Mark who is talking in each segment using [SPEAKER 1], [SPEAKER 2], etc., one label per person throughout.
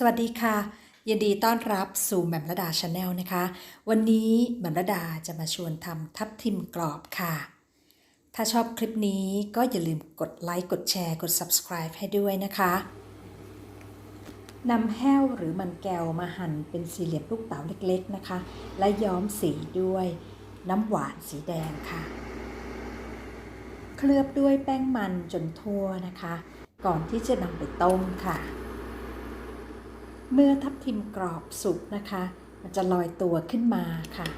[SPEAKER 1] สวัสดีค่ะ ยินดีต้อนรับสู่แหม่มระดาชาแนลนะคะ วันนี้แหม่มระดาจะมาชวนทำทับทิมกรอบค่ะ ถ้าชอบคลิปนี้ก็อย่าลืมกดไลค์กดแชร์กด subscribe ให้ด้วยนะคะนำแห้วหรือมันแก้วมาหั่นเป็นสี่เหลี่ยมลูกเต๋าเล็กๆนะคะ และย้อมสีด้วยน้ำหวานสีแดงค่ะ เคลือบด้วยแป้งมันจนทั่วนะคะ ก่อนที่จะนำไปต้มค่ะ เมื่อทับทิมกรอบสุกนะคะ มันจะลอยตัวขึ้นมาค่ะ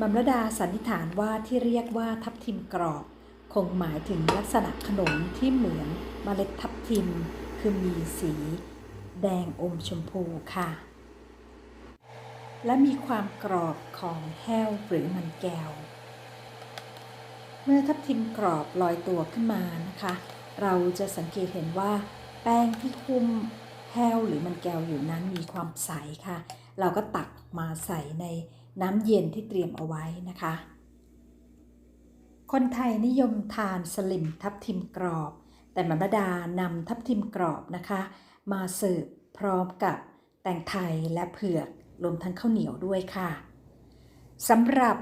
[SPEAKER 1] บัมรดาสันนิษฐานว่าที่เรียกว่าทับทิมกรอบ คงหมายถึงลักษณะขนมที่เหมือนเมล็ดทับทิม คือมีสี แดงอมชมพูค่ะ และมีความกรอบของแห้วหรือมันแก้ว เมื่อทับทิมกรอบลอยตัวขึ้นมานะคะ เราจะสังเกตเห็นว่า แป้งที่คุ้มแห้วหรือมันแก้วอยู่นั้นมีความใสค่ะ เราก็ตักมาใส่ในน้ำเย็นที่เตรียมเอาไว้นะคะ คนไทยนิยมทานสลิมทับทิมกรอบ แต่มรดานำทับทิมกรอบนะคะ มาเสิร์ฟพร้อมกับแตงไทยและเผือกรวมทั้งข้าวเหนียวด้วยค่ะสำหรับ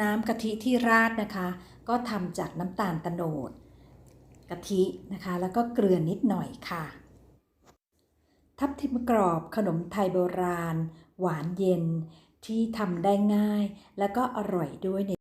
[SPEAKER 1] น้ำกะทิที่ราดนะคะ ก็ทำจากน้ำตาลตะโนด กะทินะคะ แล้วก็เกลือนิดหน่อยค่ะ ทับทิมกรอบขนมไทยโบราณ หวานเย็นที่ทำได้ง่าย แล้วก็อร่อยด้วยใน